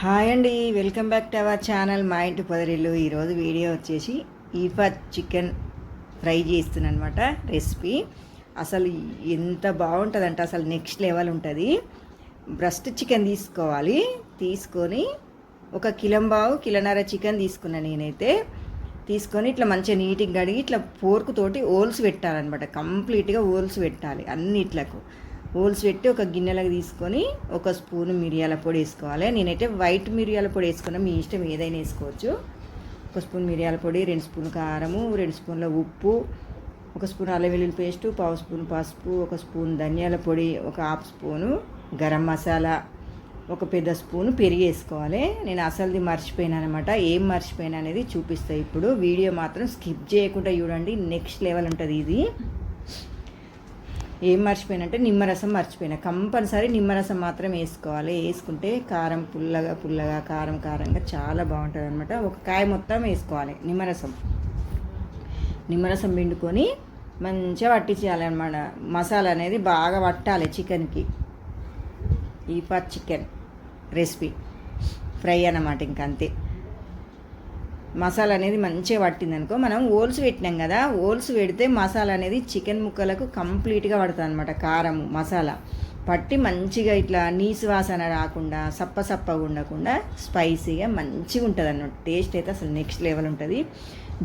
Hi అండి welcome back to our channel మా ఇంటి పొదరిల్లు. ఈరోజు వీడియో వచ్చేసి ఈఫా చికెన్ ఫ్రై చేస్తున్నాను అనమాట రెసిపీ. అసలు ఎంత బాగుంటుందంటే అసలు నెక్స్ట్ లెవెల్ ఉంటుంది. బ్రస్ట్ చికెన్ తీసుకోవాలి. తీసుకొని ఒక కిలంబావు కిలోన్నర చికెన్ తీసుకున్నాను నేనైతే. తీసుకొని ఇట్లా మంచిగా నీట్గా కడిగి ఇట్లా ఫోర్క్ తోటి ఓల్స్ పెట్టాలన్నమాట. కంప్లీట్గా ఓల్స్ పెట్టాలి అన్నిట్లకు. హోల్స్ పెట్టి ఒక గిన్నెలకు తీసుకొని ఒక స్పూన్ మిరియాల పొడి వేసుకోవాలి. నేనైతే వైట్ మిరియాల పొడి వేసుకున్నా. మీ ఇష్టం ఏదైనా వేసుకోవచ్చు. ఒక స్పూన్ మిరియాల పొడి రెండు స్పూన్ కారము రెండు స్పూన్ల ఉప్పు ఒక స్పూన్ అల్లం వెల్లుల్లి పేస్ట్ పావు స్పూన్ పసుపు ఒక స్పూన్ ధనియాల పొడి ఒక హాఫ్ స్పూను గరం మసాలా ఒక పెద్ద స్పూన్ పెరిగి వేసుకోవాలి. నేను అసలుది మర్చిపోయాను అనమాట ఏం మర్చిపోయినా అనేది చూపిస్తా ఇప్పుడు. వీడియో మాత్రం స్కిప్ చేయకుండా చూడండి. నెక్స్ట్ లెవెల్ ఉంటుంది ఇది. ఏం మర్చిపోయినంటే నిమ్మరసం మర్చిపోయినా. కంపల్సరీ నిమ్మరసం మాత్రం వేసుకోవాలి. వేసుకుంటే కారం పుల్లగా పుల్లగా కారం కారంగా చాలా బాగుంటుంది అనమాట ఒక కాయ మొత్తం వేసుకోవాలి నిమ్మరసం. నిమ్మరసం పిండుకొని మంచిగా పట్టించేయాలి అనమాట మసాలా అనేది బాగా పట్టాలి చికెన్కి. ఈ పట్ చికెన్ రెసిపీ. ఫ్రై అన్నమాట ఇంక అంతే. మసాలా అనేది మంచిగా పట్టింది అనుకో మనం ఓల్స్ పెట్టినాం కదా ఓల్స్ పెడితే మసాలా అనేది చికెన్ ముక్కలకు కంప్లీట్గా పడుతుంది అనమాట కారం మసాలా. పట్టి మంచిగా ఇట్లా నీసు వాసన రాకుండా సప్ప సప్పగా ఉండకుండా స్పైసీగా మంచిగా ఉంటుంది అన్నమాట. టేస్ట్ అయితే అసలు నెక్స్ట్ లెవెల్ ఉంటుంది.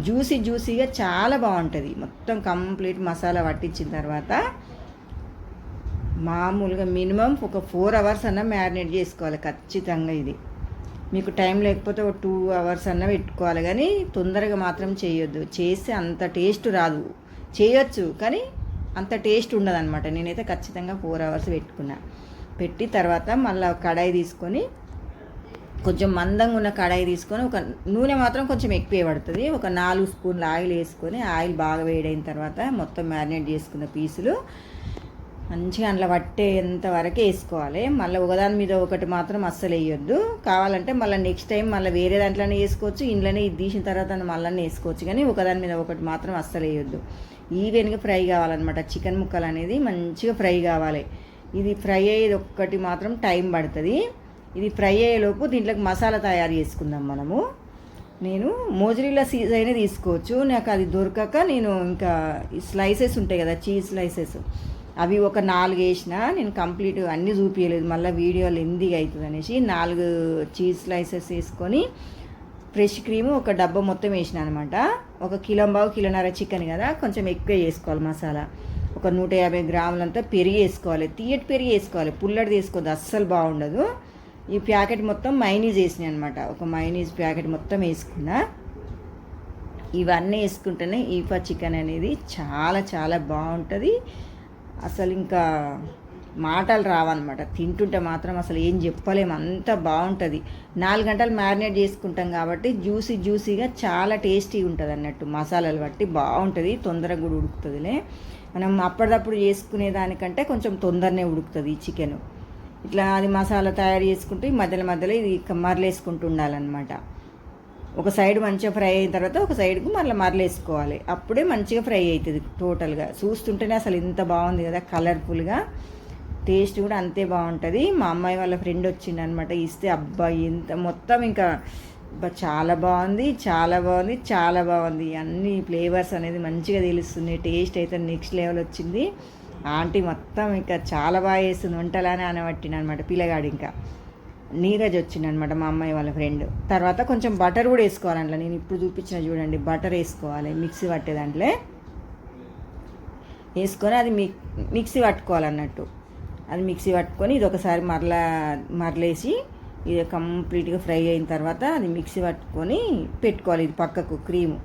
జ్యూసీ జ్యూసీగా చాలా బాగుంటుంది. మొత్తం కంప్లీట్ మసాలా పట్టించిన తర్వాత మామూలుగా మినిమం ఒక ఫోర్ అవర్స్ అన్న మ్యారినేట్ చేసుకోవాలి ఖచ్చితంగా ఇది. మీకు టైం లేకపోతే ఒక టూ అవర్స్ అన్న పెట్టుకోవాలి. కానీ తొందరగా మాత్రం చేయొద్దు. చేస్తే అంత టేస్ట్ రాదు. చేయొచ్చు కానీ అంత టేస్ట్ ఉండదన్నమాట. నేనైతే ఖచ్చితంగా ఫోర్ అవర్స్ పెట్టుకున్నా. పెట్టి తర్వాత మళ్ళీ కడాయి తీసుకొని కొంచెం మందంగా ఉన్న కడాయి తీసుకొని ఒక నూనె మాత్రం కొంచెం ఎక్కువ పడుతుంది. ఒక నాలుగు స్పూన్ల ఆయిల్ వేసుకొని ఆయిల్ బాగా వేడైన తర్వాత మొత్తం మ్యారినేట్ చేసుకున్న పీసులు మంచిగా అందులో పట్టేంత వరకు వేసుకోవాలి. మళ్ళీ ఒకదాని మీద ఒకటి మాత్రం అస్సలు వేయొద్దు. కావాలంటే మళ్ళీ నెక్స్ట్ టైం మళ్ళీ వేరే దాంట్లోనే వేసుకోవచ్చు ఇంట్లోనే ఇది తీసిన తర్వాత మళ్ళీ వేసుకోవచ్చు. కానీ ఒకదాని మీద ఒకటి మాత్రం అస్సలు వేయొద్దు. ఈవెన్గా ఫ్రై కావాలన్నమాట. చికెన్ ముక్కలు అనేది మంచిగా ఫ్రై కావాలి. ఇది ఫ్రై అయ్యేది ఒక్కటి మాత్రం టైం పడుతుంది. ఇది ఫ్రై అయ్యేలోపు దీంట్లోకి మసాలా తయారు చేసుకుందాం మనము. నేను మోజరీలా సీజ్ అయినా తీసుకోవచ్చు. నాకు అది దొరకక నేను ఇంకా స్లైసెస్ ఉంటాయి కదా చీజ్ స్లైసెస్. అవి ఒక నాలుగు వేసిన నేను కంప్లీట్ అన్నీ చూపించలేదు మళ్ళీ వీడియోలు ఎందుకు అవుతుంది అనేసి నాలుగు చీజ్ స్లైసెస్ వేసుకొని ఫ్రెష్ క్రీమ్ ఒక డబ్బా మొత్తం వేసిన అనమాట ఒక కిలో బావు కిలోన్నర చికెన్ కదా కొంచెం ఎక్కువ వేసుకోవాలి మసాలా. ఒక నూట యాభై గ్రాములంతా పెరిగి వేసుకోవాలి. తీయటి పెరిగి వేసుకోవాలి. పుల్లడి తీసుకోవద్దు అస్సలు బాగుండదు. ఈ ప్యాకెట్ మొత్తం మైనీస్ వేసినాయి అనమాట ఒక మైనీస్ ప్యాకెట్ మొత్తం వేసుకున్నా ఇవన్నీ వేసుకుంటేనే ఈఫా చికెన్ అనేది చాలా చాలా బాగుంటుంది. అసలు ఇంకా మాటలు రావన్నమాట. తింటుంటే మాత్రం అసలు ఏం చెప్పలేము అంత బాగుంటుంది నాలుగు గంటలు మ్యారినేట్ చేసుకుంటాం కాబట్టి జ్యూసీ జ్యూసీగా చాలా టేస్టీ ఉంటుంది అన్నట్టు మసాలాలు బట్టి బాగుంటుంది తొందరగా కూడా ఉడుకుతుందిలే. మనం అప్పటిదప్పుడు చేసుకునే దానికంటే కొంచెం తొందరనే ఉడుకుతుంది ఈ చికెన్. ఇట్లా అది మసాలా తయారు చేసుకుంటూ మధ్యలో మధ్యలో ఇది మరలేసుకుంటూ ఉండాలన్నమాట. ఒక సైడ్ మంచిగా ఫ్రై అయిన తర్వాత ఒక సైడ్కు మళ్ళీ మరలేసుకోవాలి. అప్పుడే మంచిగా ఫ్రై అవుతుంది టోటల్గా. చూస్తుంటేనే అసలు ఇంత బాగుంది కదా కలర్ఫుల్గా. టేస్ట్ కూడా అంతే బాగుంటుంది. మా అమ్మాయి వాళ్ళ ఫ్రెండ్ వచ్చింది అనమాట ఇస్తే అబ్బాయి ఇంత మొత్తం ఇంకా చాలా బాగుంది చాలా బాగుంది చాలా బాగుంది. అన్ని ఫ్లేవర్స్ అనేది మంచిగా తెలుస్తుంది టేస్ట్ అయితే నెక్స్ట్ లెవెల్ వచ్చింది. ఆంటీ మొత్తం ఇంకా చాలా బాగా చేస్తుంది వంటలానే అనబట్టిన అనమాట పిల్లగాడు ఇంకా. నీరజ్ వచ్చింది అనమాట మా అమ్మాయి వాళ్ళ ఫ్రెండ్ తర్వాత కొంచెం బటర్ కూడా వేసుకోవాలి అందులో నేను ఇప్పుడు చూపించిన చూడండి బటర్ వేసుకోవాలి మిక్సీ పట్టే దాంట్లో. వేసుకొని అది మిక్ మిక్సీ పట్టుకోవాలన్నట్టు. అది మిక్సీ పట్టుకొని ఇది ఒకసారి మరలా మరలేసి ఇది కంప్లీట్గా ఫ్రై అయిన తర్వాత అది మిక్సీ పట్టుకొని పెట్టుకోవాలి. ఇది పక్కకు క్రీము.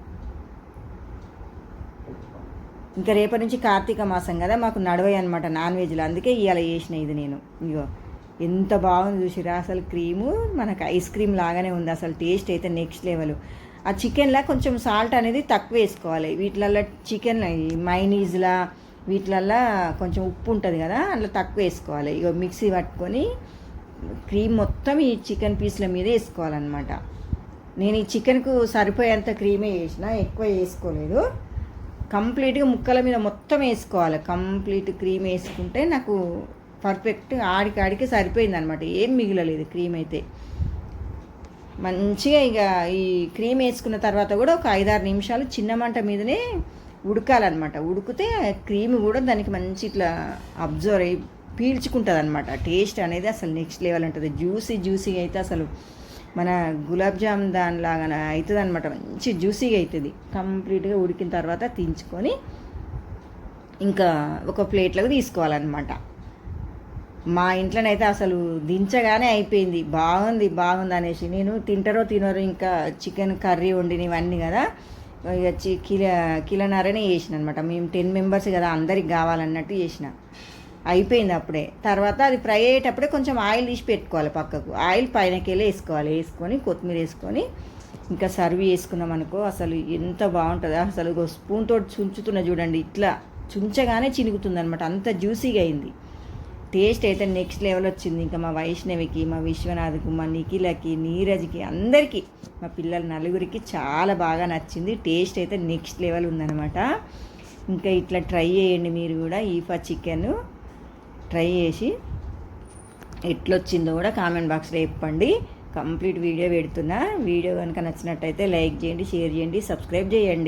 ఇంకా రేపటి నుంచి కార్తీక మాసం కదా మాకు నడవాయి అనమాట నాన్ వెజ్లో. అందుకే ఇవాళ చేసిన ఇది నేను. ఇగో ఎంత బాగుంది చూసిరా? అసలు క్రీము మనకు ఐస్ క్రీమ్ లాగానే ఉంది. అసలు టేస్ట్ అయితే నెక్స్ట్ లెవెల్. ఆ చికెన్లో కొంచెం సాల్ట్ అనేది తక్కువ వేసుకోవాలి. వీటిలల్లో చికెన్ మైనీజ్లా వీటిలల్లో కొంచెం ఉప్పు ఉంటుంది కదా అందులో తక్కువ వేసుకోవాలి. ఇక మిక్సీ పట్టుకొని క్రీమ్ మొత్తం ఈ చికెన్ పీస్ల మీద వేసుకోవాలన్నమాట. నేను ఈ చికెన్కు సరిపోయేంత క్రీమే వేసిన ఎక్కువ వేసుకోలేదు. కంప్లీట్గా ముక్కల మీద మొత్తం వేసుకోవాలి. కంప్లీట్ క్రీమ్ వేసుకుంటే నాకు పర్ఫెక్ట్ ఆడికి ఆడికి సరిపోయింది అనమాట ఏం మిగిలలేదు క్రీమ్ అయితే. మంచిగా ఇక ఈ క్రీమ్ వేసుకున్న తర్వాత కూడా ఒక ఐదారు నిమిషాలు చిన్న మంట మీదనే ఉడకాలన్నమాట. ఉడికితే క్రీమ్ కూడా దానికి మంచి ఇట్లా అబ్జర్వ్ అయ్యి పీల్చుకుంటుంది అనమాట టేస్ట్ అనేది అసలు నెక్స్ట్ లెవెల్ ఉంటుంది. జ్యూసీ జ్యూసీగా అయితే అసలు మన గులాబ్ జామ్ దానిలాగా అవుతుంది అనమాట మంచి జ్యూసీగా అవుతుంది కంప్లీట్గా ఉడికిన తర్వాత తీంచుకొని ఇంకా ఒక ప్లేట్లోకి తీసుకోవాలన్నమాట. మా ఇంట్లోనైతే అసలు దించగానే అయిపోయింది. బాగుంది బాగుంది అనేసి. నేను తింటారో తినరో ఇంకా చికెన్ కర్రీ వండిన ఇవన్నీ కదా ఇక చి కిల కిలనరనే చేసిన అనమాట మేము టెన్ మెంబర్స్ కదా అందరికి కావాలన్నట్టు చేసిన. అయిపోయింది అప్పుడే. తర్వాత అది ఫ్రై అయ్యేటప్పుడే కొంచెం ఆయిల్ తీసి పెట్టుకోవాలి పక్కకు. ఆయిల్ పైనకెళ్ళి వేసుకోవాలి. వేసుకొని కొత్తిమీర వేసుకొని ఇంకా సర్వ్ చేసుకున్నాం అనుకో అసలు ఎంత బాగుంటుందో. అసలు ఒక స్పూన్ తోటి చుంచుతున్న చూడండి ఇట్లా చుంచగానే చినుగుతుంది అనమాట అంత జ్యూసీగా అయింది. టేస్ట్ అయితే నెక్స్ట్ లెవెల్ వచ్చింది. ఇంకా మా వైష్ణవికి మా విశ్వనాథ్కి మా నిఖిలకి నీరజ్కి అందరికీ మా పిల్లల నలుగురికి చాలా బాగా నచ్చింది. టేస్ట్ అయితే నెక్స్ట్ లెవెల్ ఉందన్నమాట. ఇంకా ఇట్లా ట్రై చేయండి మీరు కూడా ఈఫా చికెన్. ట్రై చేసి ఎట్లొచ్చిందో కూడా కామెంట్ బాక్స్లో చెప్పండి. కంప్లీట్ వీడియో పెడుతున్నా. వీడియో కనుక నచ్చినట్టయితే లైక్ చేయండి షేర్ చేయండి సబ్స్క్రైబ్ చేయండి.